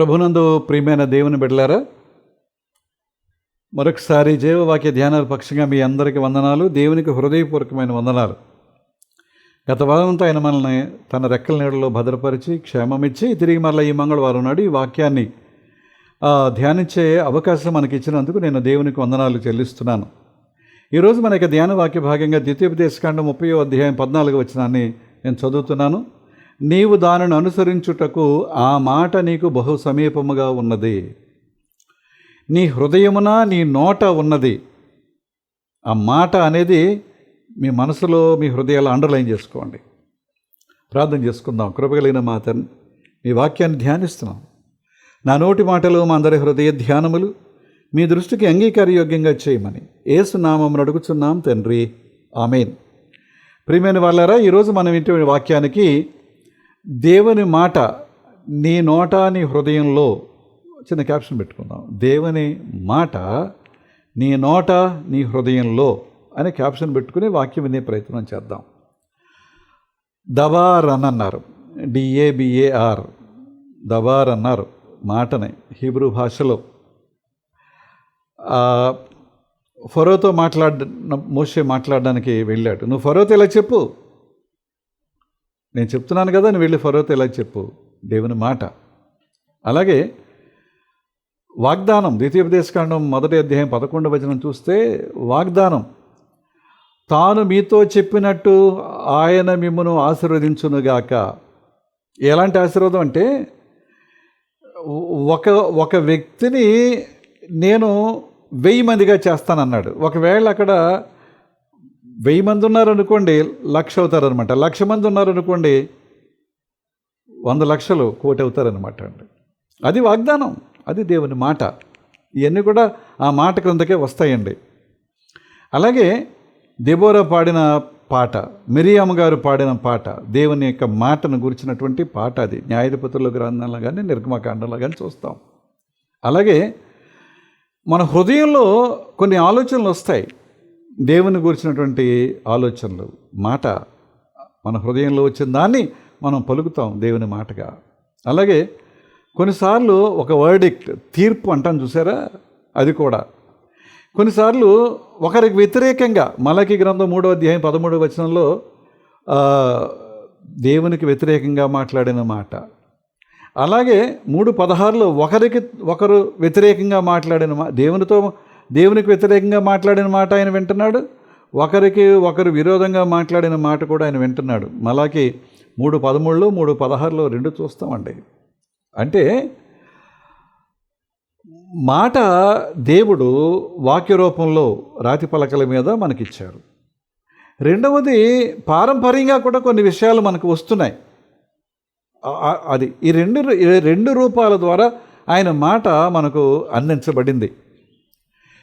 ప్రభునందు ప్రియమైన దేవుని బిడ్డలారా మరొకసారి జీవవాక్య ధ్యానాల పక్షంగా మీ అందరికీ వందనాలు. దేవునికి హృదయపూర్వకమైన వందనాలు. గత వారంతో ఆయన మనల్ని తన రెక్కల నీడలో భద్రపరిచి క్షేమమిచ్చి తిరిగి మరల ఈ మంగళవారం నాడు ఈ వాక్యాన్ని ధ్యానించే అవకాశం మనకి ఇచ్చినందుకు నేను దేవునికి వందనాలు చెల్లిస్తున్నాను. ఈరోజు మన యొక్క ధ్యాన వాక్య భాగంగా ద్వితీయోపదేశకాండం ముప్పై అధ్యాయం పద్నాలుగు వచ్చినాన్ని నేను చదువుతున్నాను. నీవు దానిని అనుసరించుటకు ఆ మాట నీకు బహు సమీపముగా ఉన్నది. నీ హృదయమున నీ నోట ఉన్నది. ఆ మాట అనేది మీ మనసులో మీ హృదయాలు అండర్లైన్ చేసుకోండి. ప్రార్థన చేసుకుందాం. కృపగలిగిన మాతని మీ వాక్యాన్ని ధ్యానిస్తున్నాం. నా నోటి మాటలు మా అందరి హృదయ ధ్యానములు మీ దృష్టికి అంగీకారయోగ్యంగా చేయమని ఏసునామం అడుగుచున్నాం తండ్రి. ఆమెన్. ప్రియమైన వాళ్ళారా ఈరోజు మనం ఇంటి వాక్యానికి దేవుని మాట నీ నోట నీ హృదయంలో చిన్న క్యాప్షన్ పెట్టుకుందాం. దేవుని మాట నీ నోట నీ హృదయంలో అనే క్యాప్షన్ పెట్టుకుని వాక్యం వినే ప్రయత్నం చేద్దాం. దబార్ అని అన్నారు డిఏబిఏఆర్ దబార్ అన్నారు మాటని హీబ్రూ భాషలో. ఫరోతో మాట్లాడ మోసే మాట్లాడడానికి వెళ్ళాడు. నువ్వు ఫరోతో ఇలా చెప్పు. నేను చెప్తున్నాను కదా నువ్వు వెళ్ళి ఫరోతో ఇలా చెప్పు? దేవుని మాట. అలాగే వాగ్దానం ద్వితీయోపదేశకాండం మొదటి అధ్యాయం పదకొండు వచనం చూస్తే వాగ్దానం తాను మీతో చెప్పినట్టు ఆయన మిమ్మను ఆశీర్వదించునుగాక. ఎలాంటి ఆశీర్వాదం అంటే ఒక ఒక వ్యక్తిని నేను వెయ్యి మందిగా చేస్తానన్నాడు. ఒకవేళ అక్కడ వెయ్యి మంది ఉన్నారనుకోండి లక్ష అవుతారనమాట లక్ష మంది ఉన్నారనుకోండి వంద లక్షలు కోటి అవుతారనమాట అండి. అది వాగ్దానం. అది దేవుని మాట. ఇవన్నీ కూడా ఆ మాట క్రిందకే వస్తాయండి. అలాగే దెబోరా పాడిన పాట మిరియామ గారు పాడిన పాట దేవుని యొక్క మాటను గురించినటువంటి పాట అది. న్యాయాధిపతుల గ్రంథంలో కానీ నిర్గమకాండంలో కానీ చూస్తాం. అలాగే మన హృదయంలో కొన్ని ఆలోచనలు వస్తాయి. దేవుని గురించినటువంటి ఆలోచనలు మాట మన హృదయంలో వచ్చిన దాన్ని మనం పలుకుతాం దేవుని మాటగా. అలాగే కొన్నిసార్లు ఒక వర్డిక్ట్ తీర్పు అంటాం చూసారా? అది కూడా. కొన్నిసార్లు ఒకరికి వ్యతిరేకంగా మలకి గ్రంథం మూడో అధ్యాయం పదమూడవ వచనంలో దేవునికి వ్యతిరేకంగా మాట్లాడిన మాట. అలాగే మూడు పదహారులో ఒకరికి ఒకరు వ్యతిరేకంగా మాట్లాడిన మా దేవునితో దేవునికి వ్యతిరేకంగా మాట్లాడిన మాట ఆయన వింటున్నాడు. ఒకరికి ఒకరు విరోధంగా మాట్లాడిన మాట కూడా ఆయన వింటున్నాడు. మలాకి మూడు పదమూడులో మూడు పదహారులో రెండు చూస్తామండి. అంటే మాట దేవుడు వాక్య రూపంలో రాతి పలకల మీద మనకిచ్చారు. రెండవది పారంపర్యంగా కూడా కొన్ని విషయాలు మనకు వస్తున్నాయి. అది ఈ రెండు రెండు రూపాల ద్వారా ఆయన మాట మనకు అందించబడింది.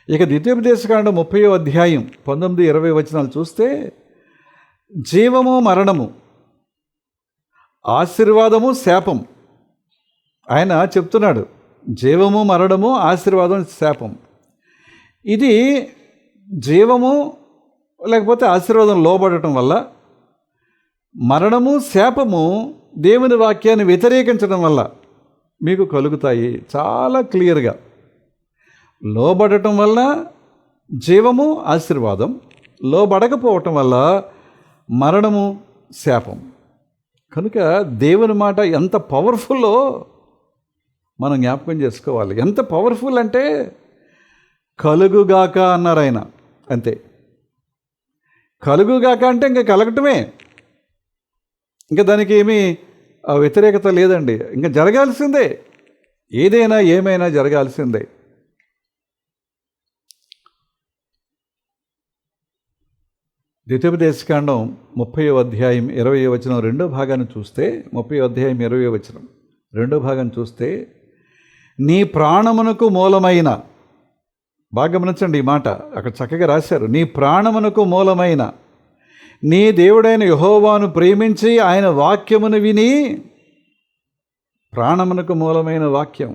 ఇక ద్వితీయోపదేశకాండ ముప్పయో అధ్యాయం పంతొమ్మిది ఇరవై వచనాలు చూస్తే జీవము మరణము ఆశీర్వాదము శాపం. ఆయన చెప్తున్నాడు జీవము మరణము ఆశీర్వాదం శాపం. ఇది జీవము లేకపోతే ఆశీర్వాదం లోబడటం వల్ల మరణము శాపము దేవుని వాక్యాన్ని వ్యతిరేకించడం వల్ల మీకు కలుగుతాయి. చాలా క్లియర్గా. లోబడటం వల్ల జీవము ఆశీర్వాదం. లోబడకపోవటం వల్ల మరణము శాపం. కనుక దేవుని మాట ఎంత పవర్ఫుల్లో మనం జ్ఞాపకం చేసుకోవాలి. ఎంత పవర్ఫుల్ అంటే కలుగుగాక అన్నారు ఆయన. అంతే. కలుగుగాక అంటే ఇంకా కలగటమే. ఇంకా దానికి ఏమీ వ్యతిరేకత లేదండి. ఇంకా జరగాల్సిందే. ఏదైనా ఏమైనా జరగాల్సిందే. ద్వితీయోపదేశకాండం ముప్పై అధ్యాయం ఇరవై వచనం రెండో భాగాన్ని చూస్తే ముప్పై అధ్యాయం ఇరవై వచనం రెండో భాగం చూస్తే నీ ప్రాణమునకు మూలమైన బాగా గమనించండి ఈ మాట అక్కడ చక్కగా రాశారు నీ ప్రాణమునకు మూలమైన నీ దేవుడైన యహోవాను ప్రేమించి ఆయన వాక్యమును విని ప్రాణమునకు మూలమైన వాక్యం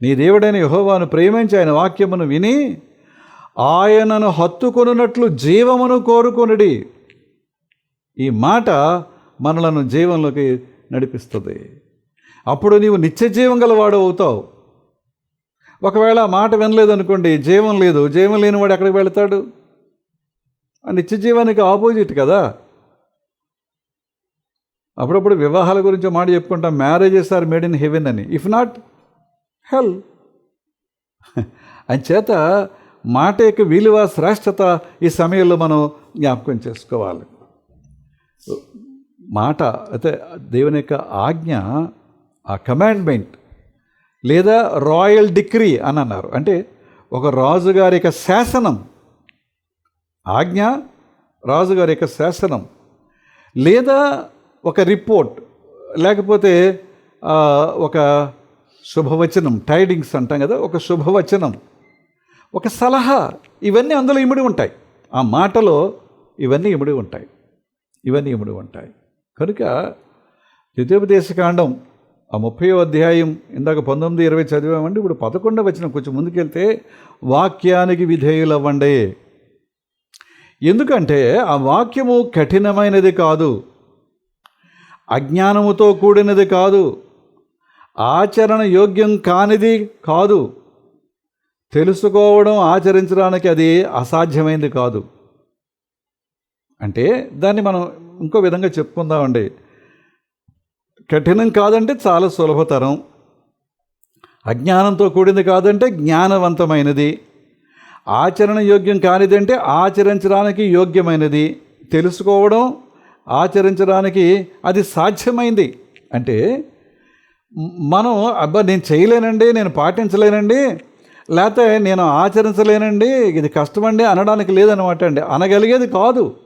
నీ దేవుడైన యహోవాను ప్రేమించి ఆయన వాక్యమును విని ఆయనను హత్తుకొనున్నట్లు జీవమును కోరుకొనుడి. ఈ మాట మనలను జీవంలోకి నడిపిస్తుంది. అప్పుడు నీవు నిత్య జీవం గలవాడు అవుతావు. ఒకవేళ మాట వినలేదనుకోండి జీవం లేదు. జీవం లేనివాడు ఎక్కడికి వెళ్తాడు? ఆ నిత్య జీవానికి ఆపోజిట్ కదా. అప్పుడప్పుడు వివాహాల గురించి మాట చెప్పుకుంటాం. Marriages are made in heaven అని. ఇఫ్ నాట్ హెల్ అని చేత యొక్క విలువ శ్రేష్టత ఈ సమయంలో మనం జ్ఞాపకం చేసుకోవాలి. మాట అయితే దేవుని యొక్క ఆజ్ఞ ఆ కమాండ్మెంట్ లేదా రాయల్ డిగ్రీ అని అన్నారు. అంటే ఒక రాజుగారి యొక్క శాసనం ఆజ్ఞ రాజుగారి యొక్క శాసనం లేదా ఒక రిపోర్ట్ లేకపోతే ఒక శుభవచనం టైడింగ్స్ అంటాం కదా ఒక శుభవచనం ఒక సలహా ఇవన్నీ అందులో ఇమిడి ఉంటాయి. ఆ మాటలో ఇవన్నీ ఇమిడి ఉంటాయి. ఇవన్నీ ఇమిడి ఉంటాయి. కనుక ద్వితీయోపదేశకాండం ఆ ముప్పయో అధ్యాయం ఇందాక పంతొమ్మిది ఇరవై చదివామండి. ఇప్పుడు పదకొండవ వచ్చిన కొంచెం ముందుకెళ్తే వాక్యానికి విధేయులవ్వండి. ఎందుకంటే ఆ వాక్యము కఠినమైనది కాదు. అజ్ఞానముతో కూడినది కాదు. ఆచరణ యోగ్యం కానిది కాదు. తెలుసుకోవడం ఆచరించడానికి అది అసాధ్యమైనది కాదు. అంటే దాన్ని మనం ఇంకో విధంగా చెప్పుకుందామండి. కఠినం కాదంటే చాలా సులభతరం. అజ్ఞానంతో కూడింది కాదంటే జ్ఞానవంతమైనది. ఆచరణ యోగ్యం కానిదంటే ఆచరించడానికి యోగ్యమైనది. తెలుసుకోవడం ఆచరించడానికి అది సాధ్యమైంది. అంటే మనం అబ్బా నేను చేయలేనండి నేను పాటించలేనండి లేకపోతే నేను ఆచరించలేనండి ఇది కష్టమండి అనడానికి లేదనమాట అండి. అనగలిగేది కాదు.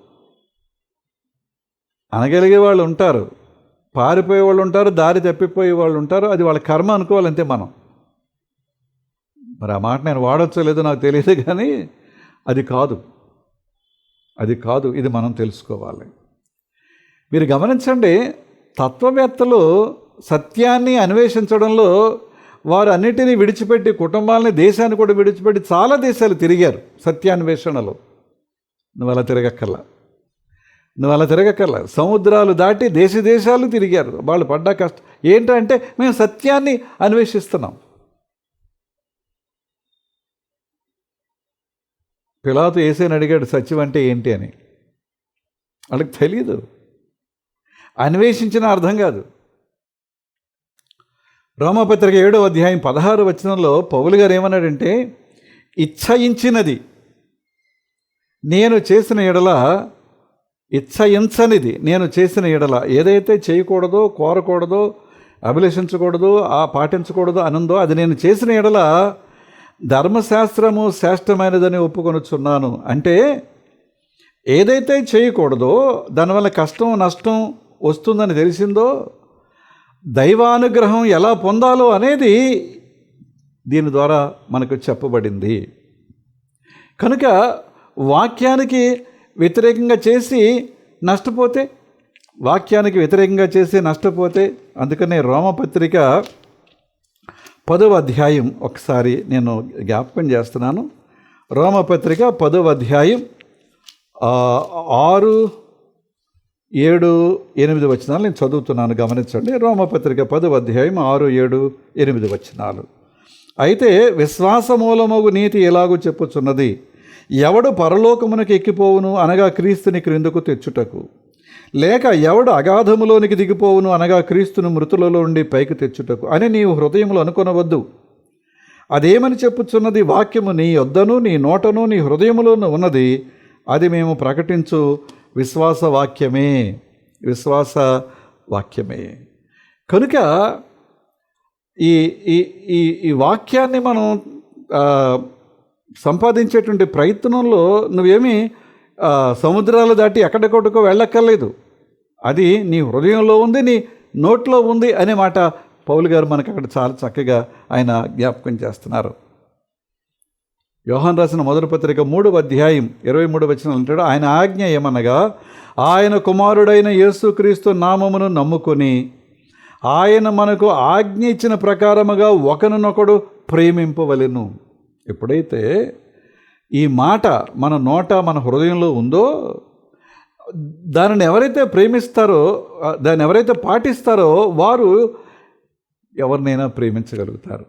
అనగలిగే వాళ్ళు ఉంటారు. పారిపోయే వాళ్ళు ఉంటారు దారి తప్పిపోయే వాళ్ళు ఉంటారు. అది వాళ్ళ కర్మ అనుకోవాలంతే మనం. మరి ఆ మాట నేను వాడచ్చో లేదో నాకు తెలియదు కానీ అది కాదు. అది కాదు ఇది మనం తెలుసుకోవాలి. మీరు గమనించండి తత్వవేత్తలు సత్యాన్ని అన్వేషించడంలో వారు అన్నిటినీ విడిచిపెట్టి కుటుంబాలని దేశాన్ని కూడా విడిచిపెట్టి చాలా దేశాలు తిరిగారు సత్యాన్వేషణలో. నువ్వు అలా తిరగక్కర్లా. నువ్వు అలా తిరగక్కర్లా. సముద్రాలు దాటి దేశ దేశాలు తిరిగారు. వాళ్ళు పడ్డ కష్టం ఏంటంటే మేము సత్యాన్ని అన్వేషిస్తున్నాం. పిలాతు ఏసేని అడిగాడు సత్యం అంటే ఏంటి? అని. వాళ్ళకి తెలియదు అన్వేషించిన అర్థం కాదు. రోమపత్రిక ఏడో అధ్యాయం పదహారు వచనంలో పౌలు గారు ఏమన్నాడంటే ఇచ్చయించినది. నేను చేసిన ఎడల ఇచ్చయించనిది. నేను చేసిన ఎడల ఏదైతే చేయకూడదో కోరకూడదో అభిలషించకూడదు ఆ పాటించకూడదు అనందో అది నేను చేసిన ఎడల ధర్మశాస్త్రము శ్రేష్టమైనదని ఒప్పుకొనుచున్నాను. అంటే ఏదైతే చేయకూడదో దానివల్ల కష్టం నష్టం వస్తుందని తెలిసిందో దైవానుగ్రహం ఎలా పొందాలో అనేది దీని ద్వారా మనకు చెప్పబడింది. కనుక వాక్యానికి వ్యతిరేకంగా చేసి నష్టపోతే వాక్యానికి వ్యతిరేకంగా చేసి నష్టపోతే అందుకనే రోమపత్రిక పదవ అధ్యాయం ఒకసారి నేను జ్ఞాపకం చేస్తున్నాను. రోమపత్రిక పదవ అధ్యాయం ఆరు ఏడు ఎనిమిది వచనాలు నేను చదువుతున్నాను గమనించండి. రోమపత్రిక పదవ అధ్యాయం ఆరు ఏడు ఎనిమిది వచనాలు. అయితే విశ్వాస మూలమగు నీతి ఎలాగూ చెప్పుచున్నది? ఎవడు పరలోకమునకు ఎక్కిపోవును అనగా క్రీస్తుని క్రిందకు తెచ్చుటకు. లేక ఎవడు అగాధములోనికి దిగిపోవును అనగా క్రీస్తును మృతులలో ఉండి పైకి తెచ్చుటకు అని నీవు హృదయములు అనుకొనవద్దు. అదేమని చెప్పుచున్నది? వాక్యము నీ యొద్దను నీ నోటను నీ హృదయములోను ఉన్నది. అది మేము ప్రకటించు విశ్వాస వాక్యమే విశ్వాస వాక్యమే కనుక ఈ ఈ ఈ ఈ వాక్యాన్ని మనం సంపాదించేటువంటి ప్రయత్నంలో నువ్వేమీ సముద్రాలు దాటి ఎక్కడికొక్కడికో వెళ్ళక్కర్లేదు. అది నీ హృదయంలో ఉంది నీ నోట్లో ఉంది అనే మాట పౌలు గారు మనకు అక్కడ చాలా చక్కగా ఆయన జ్ఞాపకం చేస్తున్నారు. యోహాన్ రాసిన మొదటి పత్రిక మూడవ అధ్యాయం ఇరవై మూడు వచ్చిన అంటాడు ఆయన ఆజ్ఞ ఏమనగా ఆయన కుమారుడైన యేసుక్రీస్తు నామమును నమ్ముకొని ఆయన మనకు ఆజ్ఞ ఇచ్చిన ప్రకారముగా ఒకరినొకడు ప్రేమింపవలెను. ఎప్పుడైతే ఈ మాట మన నోట మన హృదయంలో ఉందో దానిని ఎవరైతే ప్రేమిస్తారో దాన్ని ఎవరైతే పాటిస్తారో వారు ఎవరినైనా ప్రేమించగలుగుతారు.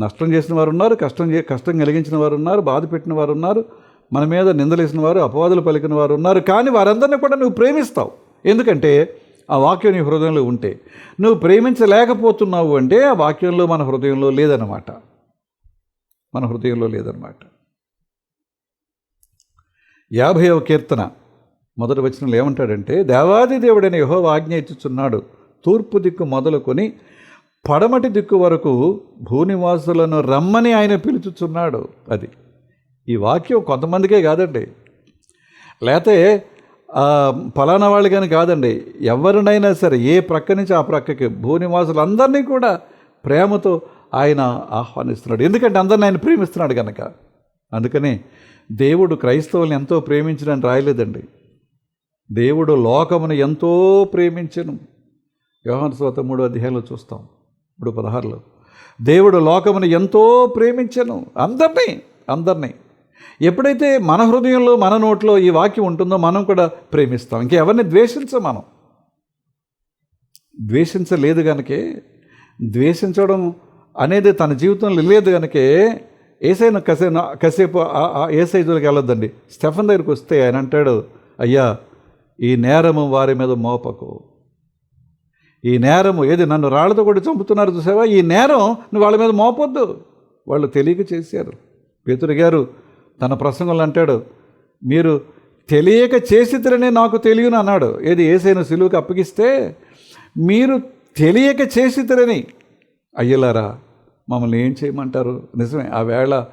నష్టం చేసిన వారు ఉన్నారు కష్టం చే కష్టం కలిగించిన వారు ఉన్నారు బాధ పెట్టిన వారు ఉన్నారు మన మీద నిందలేసిన వారు అపవాదులు పలికిన వారు ఉన్నారు. కానీ వారందరినీ కూడా నువ్వు ప్రేమిస్తావు. ఎందుకంటే ఆ వాక్యం నీ హృదయంలో ఉంటే. నువ్వు ప్రేమించలేకపోతున్నావు అంటే ఆ వాక్యంలో మన హృదయంలో లేదన్నమాట. మన హృదయంలో లేదన్నమాట. యాభైవ కీర్తన. మొదటి వచనంలో ఏమంటాడంటే దేవాది దేవుడైన యహో ఆజ్ఞ ఇచ్చుచున్నాడు. తూర్పు దిక్కు మొదలుకొని పడమటి దిక్కు వరకు భూనివాసులను రమ్మని ఆయన పిలుచుచున్నాడు అది. ఈ వాక్యం కొంతమందికే కాదండి. లేతే ఫలానా వాళ్ళు కానీ కాదండి. ఎవరినైనా సరే ఏ ప్రక్క నుంచి ఆ ప్రక్కకి భూనివాసులందరినీ కూడా ప్రేమతో ఆయన ఆహ్వానిస్తున్నాడు. ఎందుకంటే అందరిని ఆయన ప్రేమిస్తున్నాడు కనుక అందుకని దేవుడు క్రైస్తవుల్ని ఎంతో ప్రేమించడానికి రాయలేదండి. దేవుడు లోకమును ఎంతో ప్రేమించను. వ్యవహార స్వాత మూడో అధ్యాయంలో చూస్తాం. ఇప్పుడు పదహారులో దేవుడు లోకమును ఎంతో ప్రేమించను. అందరినీ అందరినీ. ఎప్పుడైతే మన హృదయంలో మన నోట్లో ఈ వాక్యం ఉంటుందో మనం కూడా ప్రేమిస్తాం. ఇంకెవరిని ద్వేషించం మనం? ద్వేషించలేదు కనుకే ద్వేషించడం అనేది తన జీవితంలో లేదు కనుకే ఏసైన కసేపు కసేపు ఏ సైజులకు వెళ్ళొద్దండి. స్టెఫన్ దగ్గరికి వస్తే ఆయన అంటాడు అయ్యా ఈ నేరము వారి మీద మోపకు. ఈ నేరము ఏది? నన్ను రాళ్ళతో కూడా చంపుతున్నారు చూసావా? ఈ నేరం నువ్వు వాళ్ళ మీద మోపొద్దు. వాళ్ళు తెలియక చేశారు. పేతురు గారు తన ప్రసంగంలో అంటాడు మీరు తెలియక చేసిద్దరనే నాకు తెలియను అన్నాడు. ఏది? ఏసైన సిలువుకి అప్పగిస్తే మీరు తెలియక చేసిద్దరని అయ్యలారా మమ్మల్ని ఏం చేయమంటారు? నిజమే ఆ వేళ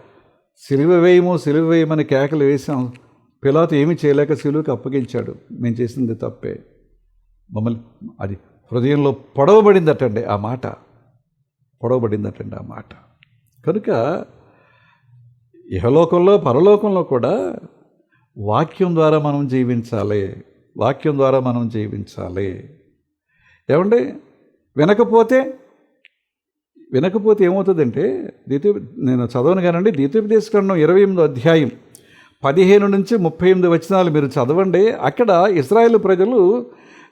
సిలువ వేయము సిలువ వేయమని కేకలు వేసాం పిలాతు ఏమీ చేయలేక సిలువుకి అప్పగించాడు. మేము చేసింది తప్పే. మమ్మల్ని అది హృదయంలో పొడవబడిందటండి ఆ మాట. పొడవబడిందటండి ఆ మాట. కనుక ఇహలోకంలో పరలోకంలో కూడా వాక్యం ద్వారా మనం జీవించాలి. వాక్యం ద్వారా మనం జీవించాలి. ఏమండి? వినకపోతే వినకపోతే ఏమవుతుందంటే ద్వితీయ నేను చదవను కానండి ద్వితీయోపదేశకరణం ఇరవై ఎనిమిదో అధ్యాయం పదిహేను నుంచి ముప్పై ఎనిమిది వచనాలు మీరు చదవండి. అక్కడ ఇస్రాయేల్ ప్రజలు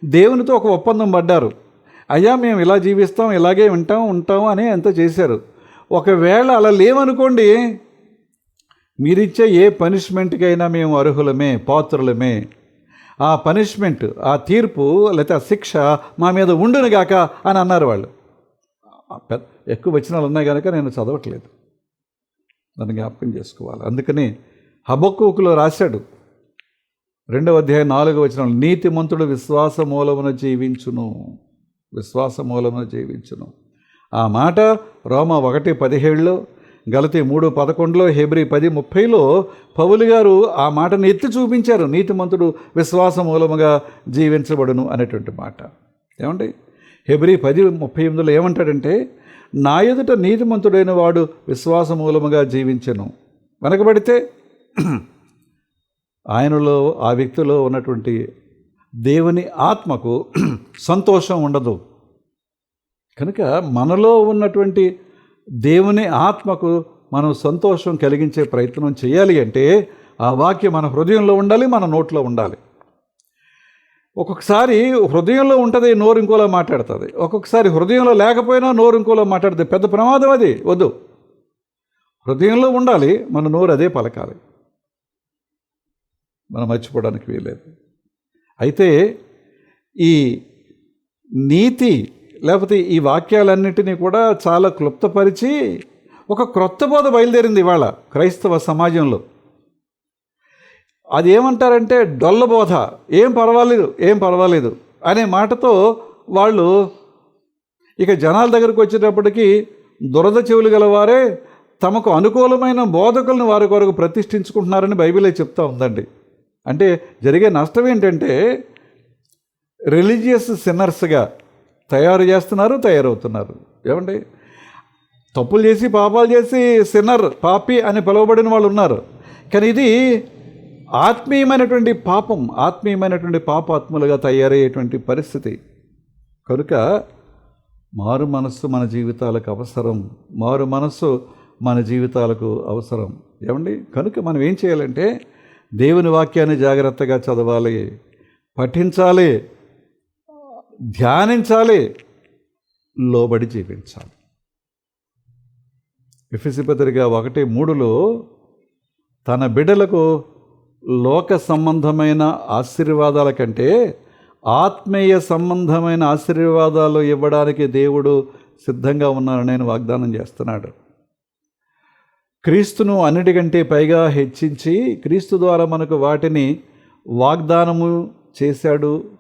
దేవునితో ఒక ఒప్పందం పడ్డారు. అయ్యా మేము ఇలా జీవిస్తాం ఇలాగే వింటాం ఉంటాం అని అంత చేశారు. ఒకవేళ అలా లేవనుకోండి మీరిచ్చే ఏ పనిష్మెంట్కైనా మేము అర్హులమే పాత్రులమే. ఆ పనిష్మెంట్ ఆ తీర్పు లేకపోతే ఆ శిక్ష మా మీద ఉండునుగాక అని అన్నారు వాళ్ళు. ఎక్కువ వచనాలు ఉన్నాయి కనుక నేను చదవట్లేదు. దాన్ని జ్ఞాపకం చేసుకోవాలి. అందుకని హబక్కుకులో రాశాడు. రెండవ అధ్యాయం నాలుగవ వచనం నీతిమంతుడు విశ్వాస మూలమున జీవించును. విశ్వాస మూలమున జీవించును. ఆ మాట రోమ ఒకటి పదిహేడులో గలతి మూడు పదకొండులో హెబ్రి పది ముప్పైలో పౌలు గారు ఆ మాటను ఎత్తి చూపించారు. నీతిమంతుడు విశ్వాస మూలముగా జీవించబడును అనేటువంటి మాట. ఏమండి? హెబ్రి పది ముప్పై ఎనిమిదిలో ఏమంటాడంటే నా ఎదుట నీతిమంతుడైన వాడు విశ్వాస మూలముగా జీవించను. వెనకబడితే ఆయనలో ఆ వ్యక్తిలో ఉన్నటువంటి దేవుని ఆత్మకు సంతోషం ఉండదు. కనుక మనలో ఉన్నటువంటి దేవుని ఆత్మకు మనం సంతోషం కలిగించే ప్రయత్నం చేయాలి అంటే ఆ వాక్యం మన హృదయంలో ఉండాలి మన నోట్లో ఉండాలి. ఒక్కొక్కసారి హృదయంలో ఉంటుంది నోరు ఇంకోలా మాట్లాడుతుంది. ఒక్కొక్కసారి హృదయంలో లేకపోయినా నోరు ఇంకోలా మాట్లాడుతుంది. పెద్ద ప్రమాదం అది వద్దు. హృదయంలో ఉండాలి మన నోరు అదే పలకాలి. మనం మర్చిపోవడానికి వీలేదు అయితే ఈ నీతి లేకపోతే ఈ వాక్యాలన్నింటినీ కూడా చాలా క్లుప్తపరిచి ఒక క్రొత్త బోధ బయలుదేరింది ఇవాళ క్రైస్తవ సమాజంలో. అది ఏమంటారంటే డొల్ల బోధ ఏం పర్వాలేదు ఏం పర్వాలేదు అనే మాటతో వాళ్ళు ఇక జనాల దగ్గరకు వచ్చేటప్పటికి దురద చెవులు గలవారే తమకు అనుకూలమైన బోధకులను వారి కొరకు ప్రతిష్ఠించుకుంటున్నారని బైబిలే చెప్తా ఉందండి. అంటే జరిగే నష్టం ఏంటంటే రిలీజియస్ సిన్నర్స్గా తయారు చేస్తున్నారు తయారవుతున్నారు. ఏమండి? తప్పులు చేసి పాపాలు చేసి సిన్నర్ పాపి అని పిలువబడిన వాళ్ళు ఉన్నారు కానీ ఇది ఆత్మీయమైనటువంటి పాపం ఆత్మీయమైనటువంటి పాపాత్ములుగా తయారయ్యేటువంటి పరిస్థితి. కనుక మారు మనస్సు మన జీవితాలకు అవసరం. మారు మనస్సు మన జీవితాలకు అవసరం. ఏమండి? కనుక మనం ఏం చేయాలంటే దేవుని వాక్యాన్ని జాగ్రత్తగా చదవాలి. పఠించాలి. ధ్యానించాలి. లోబడి జీవించాలి. ఎఫ్ఎసి పత్రిక ఒకటి మూడులో తన బిడ్డలకు లోక సంబంధమైన ఆశీర్వాదాల కంటే ఆత్మీయ సంబంధమైన ఆశీర్వాదాలు ఇవ్వడానికి దేవుడు సిద్ధంగా ఉన్నారని నేను వాగ్దానం చేస్తున్నాడు. క్రీస్తును అన్నిటికంటే పైగా హెచ్చించి క్రీస్తు ద్వారా మనకు వాటిని వాగ్దానము చేశాడు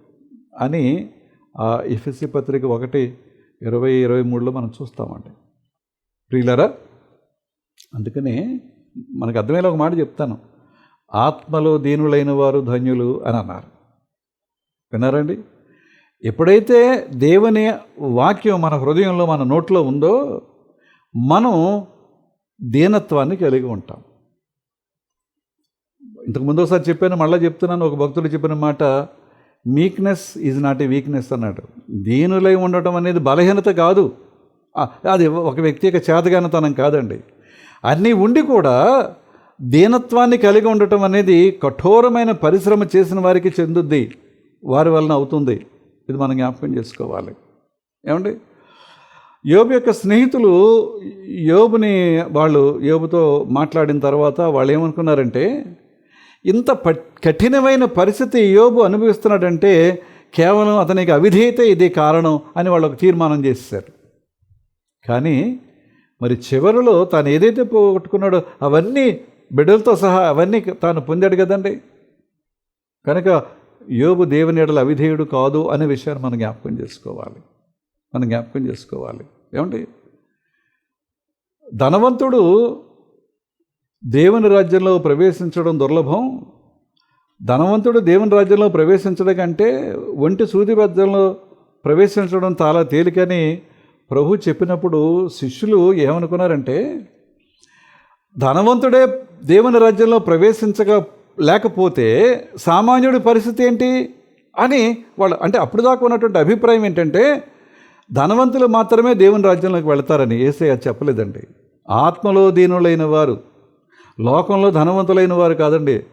అని ఆ ఎఫ్ఎస్సి పత్రిక ఒకటి ఇరవై ఇరవై మూడులో మనం చూస్తామండి. ప్రియులరా అందుకనే మనకు అర్థమయ్యేలా ఒక మాట చెప్తాను. ఆత్మలో దీనులైన వారు ధన్యులు అని అన్నారు. విన్నారండి? ఎప్పుడైతే దేవుని వాక్యం మన హృదయంలో మన నోట్లో ఉందో మనం దీనత్వాన్ని కలిగి ఉంటాం. ఇంతకు ముందు ఒకసారి చెప్పాను మళ్ళీ చెప్తున్నాను ఒక భక్తుడు చెప్పిన మాట meekness is not a weakness అన్నాడు. దీనులై ఉండటం అనేది బలహీనత కాదు. అది ఒక వ్యక్తి యొక్క చేతగానతనం కాదండి. అన్నీ ఉండి కూడా దీనత్వాన్ని కలిగి ఉండటం అనేది కఠోరమైన పరిశ్రమ చేసిన వారికి చెందుద్ది వారి వలన అవుతుంది. ఇది మనం జ్ఞాపకం చేసుకోవాలి. ఏమండి? యోబు యొక్క స్నేహితులు యోబుని వాళ్ళు యోబుతో మాట్లాడిన తర్వాత వాళ్ళు ఏమనుకున్నారంటే ఇంత ప కఠినమైన పరిస్థితి యోబు అనుభవిస్తున్నాడంటే కేవలం అతనికి అవిధేయత ఇదే కారణం అని వాళ్ళు ఒక తీర్మానం చేశారు కానీ మరి చివరిలో తాను ఏదైతే పోగొట్టుకున్నాడో అవన్నీ బిడ్డలతో సహా అవన్నీ తాను పొందాడు కదండి. కనుక యోబు దేవుని ఎడల అవిధేయుడు కాదు అనే విషయాన్ని మనం జ్ఞాపకం చేసుకోవాలి. మనం జ్ఞాపకం చేసుకోవాలి. ఏమండి? ధనవంతుడు దేవుని రాజ్యంలో ప్రవేశించడం దుర్లభం. ధనవంతుడు దేవుని రాజ్యంలో ప్రవేశించడం కంటే ఒంటి సూది బద్దంలో ప్రవేశించడం చాలా తేలికని ప్రభు చెప్పినప్పుడు శిష్యులు ఏమనుకున్నారంటే ధనవంతుడే దేవుని రాజ్యంలో ప్రవేశించక లేకపోతే సామాన్యుడి పరిస్థితి ఏంటి? అని వాళ్ళు అంటే అప్పుడు దాకా ఉన్నటువంటి అభిప్రాయం ఏంటంటే ధనవంతులు మాత్రమే దేవుని రాజ్యంలోకి వెళతారని ఏసే అది చెప్పలేదండి. ఆత్మలో దీనులైన వారు. లోకంలో ధనవంతులైన వారు కాదండి.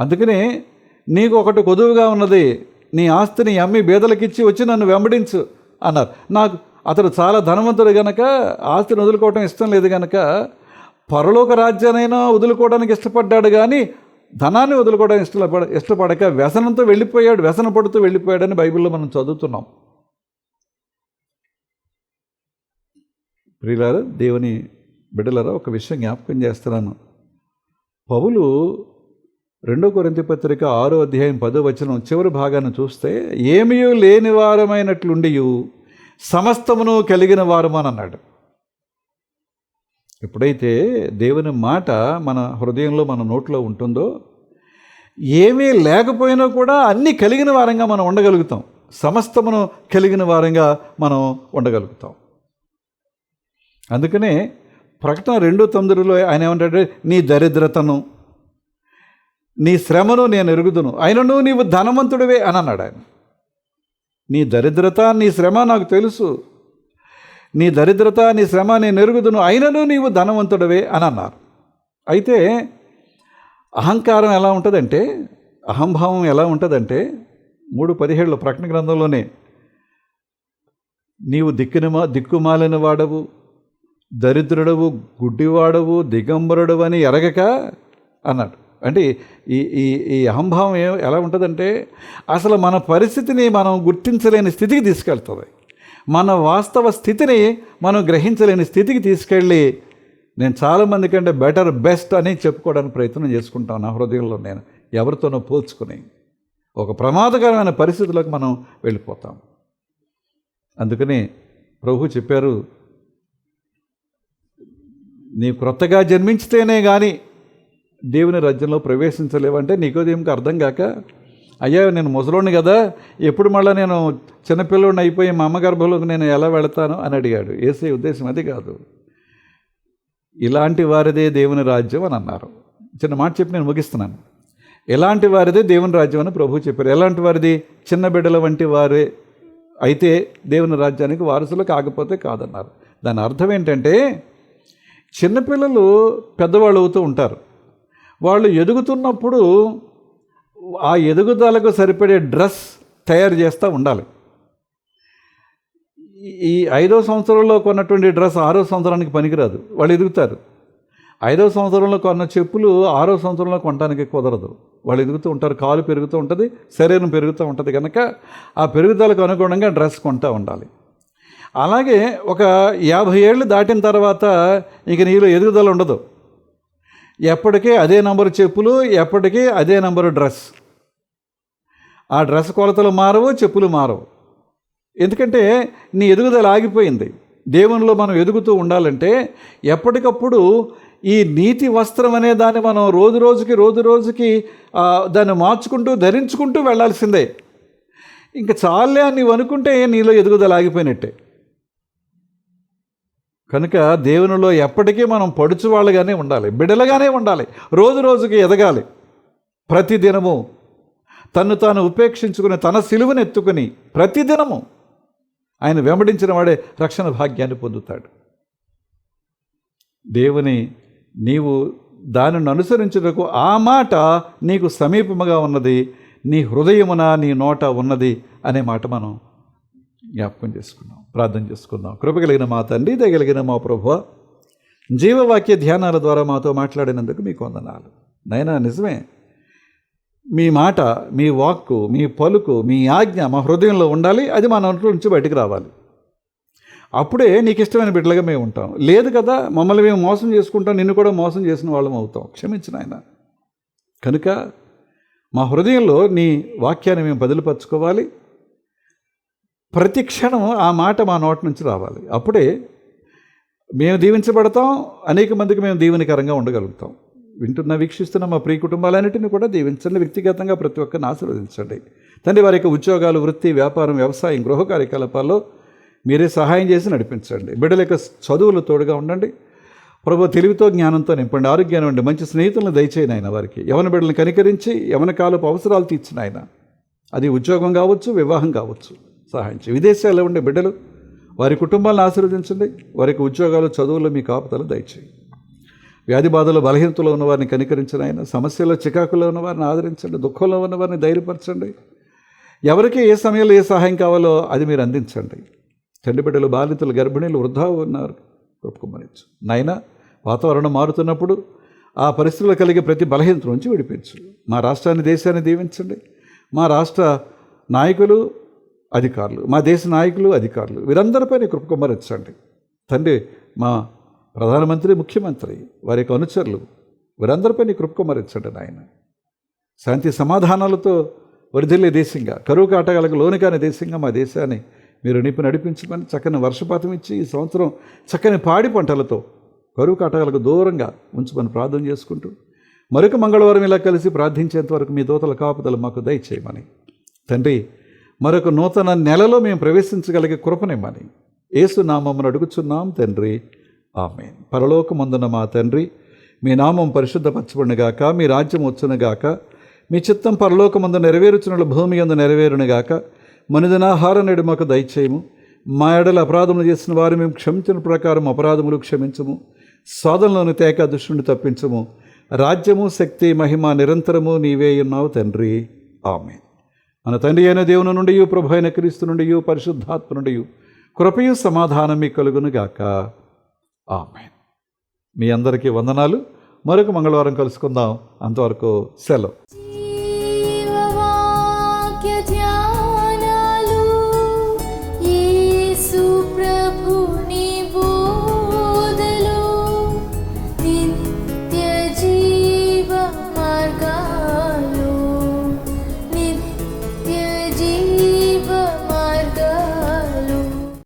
అందుకని నీకు ఒకటి కొదువుగా ఉన్నది నీ ఆస్తిని అమ్మి బేదలకిచ్చి వచ్చి నన్ను వెంబడించు అన్నారు. నాకు అతడు చాలా ధనవంతుడు గనక ఆస్తిని వదులుకోవటం ఇష్టం లేదు గనక పరలోక రాజ్యానైనా వదులుకోవడానికి ఇష్టపడ్డాడు కానీ ధనాన్ని వదులుకోవడానికి ఇష్టపడ ఇష్టపడక వ్యసనంతో వెళ్ళిపోయాడు వ్యసన పడుతూ వెళ్ళిపోయాడని బైబిల్లో మనం చదువుతున్నాం. ప్రియులారా దేవుని బిడ్డలారా ఒక విషయం జ్ఞాపకం చేస్తున్నాను. పౌలు రెండో కొరింత పత్రిక ఆరో అధ్యాయం పదో వచనం చివరి భాగాన్ని చూస్తే ఏమీ లేని వారమైనట్లుండి సమస్తమును కలిగిన వారమని అన్నాడు. ఎప్పుడైతే దేవుని మాట మన హృదయంలో మన నోట్లో ఉంటుందో ఏమీ లేకపోయినా కూడా అన్నీ కలిగిన వారంగా మనం ఉండగలుగుతాం. సమస్తమును కలిగిన వారంగా మనం ఉండగలుగుతాం. అందుకనే ప్రకటన రెండు తొమ్మిదిలో ఆయన ఏమంటాడు? నీ దరిద్రతను నీ శ్రమను నేను ఎరుగుదును. అయినను నీవు ధనవంతుడివే అని అన్నాడు ఆయన. నీ దరిద్రత నీ శ్రమ నాకు తెలుసు. నీ దరిద్రత నీ శ్రమ నేను ఎరుగుదును. అయినను నీవు ధనవంతుడివే అని అన్నారు. అయితే అహంకారం ఎలా ఉంటుందంటే అహంభావం ఎలా ఉంటుందంటే మూడు పదిహేడులో ప్రకటన గ్రంథంలోనే నీవు దిక్కునమా దిక్కుమాలిన వాడవు. దరిద్రుడవు గుడ్డివాడవు దిగంబరుడవు అని ఎరగక అన్నాడు. అంటే ఈ ఈ ఈ అహంభావం ఏ ఎలా ఉంటుందంటే అసలు మన పరిస్థితిని మనం గుర్తించలేని స్థితికి తీసుకెళ్తుంది. మన వాస్తవ స్థితిని మనం గ్రహించలేని స్థితికి తీసుకెళ్ళి నేను చాలామంది కంటే బెటర్ బెస్ట్ అని చెప్పుకోవడానికి ప్రయత్నం చేసుకుంటాను నా హృదయంలో నేను ఎవరితోనో పోల్చుకుని. ఒక ప్రమాదకరమైన పరిస్థితులకు మనం వెళ్ళిపోతాం. అందుకని ప్రభు చెప్పారు నీ క్రొత్తగా జన్మించితేనే కానీ దేవుని రాజ్యంలో ప్రవేశించలేవంటే నీకోదేమికి అర్థం కాక అయ్యా నేను ముసలోని కదా ఎప్పుడు మళ్ళీ నేను చిన్నపిల్లని అయిపోయి మా అమ్మ గర్భంలోకి నేను ఎలా వెళతాను అని అడిగాడు. ఏసే ఉద్దేశం అది కాదు. ఇలాంటి వారిదే దేవుని రాజ్యం అని అన్నారు. చిన్న మాట చెప్పి నేను ముగిస్తున్నాను. ఎలాంటి వారిదే దేవుని రాజ్యం అని ప్రభు చెప్పారు. ఎలాంటి వారిది? చిన్న బిడ్డల వంటి వారే అయితే దేవుని రాజ్యానికి వారసులు కాకపోతే కాదన్నారు. దాని అర్థం ఏంటంటే చిన్నపిల్లలు పెద్దవాళ్ళు అవుతూ ఉంటారు. వాళ్ళు ఎదుగుతున్నప్పుడు ఆ ఎదుగుదలకు సరిపడే డ్రెస్ తయారు చేస్తూ ఉండాలి. ఈ- ఐదో సంవత్సరంలో కొన్నటువంటి డ్రెస్ ఆరో సంవత్సరానికి పనికిరాదు. వాళ్ళు ఎదుగుతారు. ఐదో సంవత్సరంలో కొన్న చెప్పులు ఆరో సంవత్సరంలో కొనడానికి కుదరదు. వాళ్ళు ఎదుగుతూ ఉంటారు. కాలు పెరుగుతూ ఉంటుంది శరీరం పెరుగుతూ ఉంటుంది కనుక ఆ పెరుగుదలకు అనుగుణంగా డ్రెస్ కొంటూ ఉండాలి. అలాగే ఒక యాభై ఏళ్ళు దాటిన తర్వాత ఇక నీలో ఎదుగుదల ఉండదు. ఎప్పటికీ అదే నంబరు చెప్పులు ఎప్పటికీ అదే నంబరు డ్రెస్. ఆ డ్రెస్ కొలతలు మారవు చెప్పులు మారవు. ఎందుకంటే నీ ఎదుగుదల ఆగిపోయింది. దేవునిలో మనం ఎదుగుతూ ఉండాలంటే ఎప్పటికప్పుడు ఈ నీతి వస్త్రం అనే దాన్ని మనం రోజు రోజుకి రోజు రోజుకి దాన్ని మార్చుకుంటూ ధరించుకుంటూ వెళ్ళాల్సిందే. ఇంకా చాలే అని నీవు అనుకుంటే నీలో ఎదుగుదల ఆగిపోయినట్టే. కనుక దేవునిలో ఎప్పటికీ మనం పడుచు వాళ్ళుగానే ఉండాలి బిడలుగానే ఉండాలి రోజు రోజుకి ఎదగాలి. ప్రతిదినము తన్ను తాను ఉపేక్షించుకుని తన సిలువను ఎత్తుకుని ప్రతిదినము ఆయన వెంబడించిన వాడే రక్షణ భాగ్యాన్ని పొందుతాడు. దేవుని నీవు దానిని అనుసరించుటకు ఆ మాట నీకు సమీపముగా ఉన్నది నీ హృదయమున నీ నోట ఉన్నది అనే మాట మనం జ్ఞాపకం చేసుకున్నాం ప్రార్థన చేసుకుందాం కృపగలిగిన మా తండ్రి దగలిగిన మా ప్రభు జీవవాక్య ధ్యానాల ద్వారా మాతో మాట్లాడినందుకు మీకు వందనాలు. నైనా నిజమే. మీ మాట మీ వాక్కు మీ పలుకు మీ ఆజ్ఞ మా హృదయంలో ఉండాలి అది మా నోట్లో నుంచి బయటకు రావాలి. అప్పుడే నీకు ఇష్టమైన బిడ్డలుగా మేము ఉంటాం. లేదు కదా మమ్మల్ని మేము మోసం చేసుకుంటాం నిన్ను కూడా మోసం చేసిన వాళ్ళం అవుతాం. క్షమించిన ఆయన కనుక మా హృదయంలో నీ వాక్యాన్ని మేము బదిలిపరచుకోవాలి. ప్రతి క్షణం ఆ మాట మా నోటి నుంచి రావాలి. అప్పుడే మేము దీవించబడతాం అనేక మందికి మేము దీవెనకరంగా ఉండగలుగుతాం. వింటున్న వీక్షిస్తున్న మా ప్రియ కుటుంబాలన్నింటినీ కూడా దీవించండి వ్యక్తిగతంగా ప్రతి ఒక్కరిని ఆశీర్వదించండి. తండ్రి వారి యొక్క ఉద్యోగాలు వృత్తి వ్యాపారం వ్యవసాయం గృహ కార్యకలాపాల్లో మీరే సహాయం చేసి నడిపించండి. బిడ్డల యొక్క చదువులు తోడుగా ఉండండి. ప్రభు తెలివితో జ్ఞానంతో నింపండి. ఆరోగ్యాన్ని ఉండి మంచి స్నేహితులను దయచేయను ఆయన వారికి. యవన బిడ్డలను కనికరించి యవన కాలపు అవసరాలు తీర్చిన ఆయన. అది ఉద్యోగం కావచ్చు వివాహం కావచ్చు. సహాయం చేయి విదేశాల్లో ఉండే బిడ్డలు వారి కుటుంబాలను ఆశీర్వదించండి. వారికి ఉద్యోగాలు చదువుల్లో మీ కాపుతలు దయచేయి. వ్యాధి బాధలు బలహీనతలో ఉన్న వారిని కనికరించిన ఆయన. సమస్యల్లో చికాకులో ఉన్న వారిని ఆదరించండి. దుఃఖంలో ఉన్న వారిని ధైర్యపరచండి. ఎవరికి ఏ సమయంలో ఏ సహాయం కావాలో అది మీరు అందించండి. తండ్రి బిడ్డలు బాధితులు గర్భిణీలు వృద్ధా ఉన్నారు. కృపకుమరించు నాయన వాతావరణం మారుతున్నప్పుడు ఆ పరిస్థితుల్లో కలిగే ప్రతి బలహీనత నుంచి విడిపించు. మా రాష్ట్రాన్ని దేశాన్ని దీవించండి. మా రాష్ట్ర నాయకులు అధికారులు మా దేశ నాయకులు అధికారులు వీరందరిపై నీ కృపకుమరించండి తండ్రి మా ప్రధానమంత్రి ముఖ్యమంత్రి వారి యొక్క అనుచరులు వీరందరిపై కృప కుమ్మరించండి నాయన. శాంతి సమాధానాలతో వరిదిల్లే దేశంగా కరువు కాటగాలకు లోను కాని దేశంగా మా దేశాన్ని మీరు నింపి నడిపించమని చక్కని వర్షపాతం ఇచ్చి ఈ సంవత్సరం చక్కని పాడి పంటలతో కరువు కాటగాలకు దూరంగా ఉంచమని ప్రార్థన చేసుకుంటూ మరొక మంగళవారం ఇలా కలిసి ప్రార్థించేంత వరకు మీ దోతల కాపుదలు మాకు దయచేయమని. తండ్రి మరొక నూతన నెలలో మేము ప్రవేశించగలిగే కృపనిమ్మని ఏసు నామమును అడుగుచున్నాం తండ్రి. ఆమె పరలోకమందున మా తండ్రి మీ నామం పరిశుద్ధపరచబడినగాక మీ రాజ్యం వచ్చునుగాక మీ చిత్తం పరలోకమందు నెరవేరుచున్న భూమి అందు నెరవేరునుగాక మనిదనాహార నేడు మాకు దయచేయము. మా ఎడల అపరాధములు చేసిన వారు మేము క్షమించిన ప్రకారం అపరాధములు క్షమించము. సాధనలోని తేక దుష్టుని తప్పించము. రాజ్యము శక్తి మహిమ నిరంతరము నీవే ఉన్నావు తండ్రి. ఆమె మన తండ్రి అయిన దేవుని నుండి ప్రభు అయిన క్రీస్తు నుండి పరిశుద్ధాత్మ నుండి కృపయు సమాధానం మీ కలుగునుగాక ఆమె మీ అందరికీ వందనాలు. మరొక మంగళవారం కలుసుకుందాం. అంతవరకు సెలవు.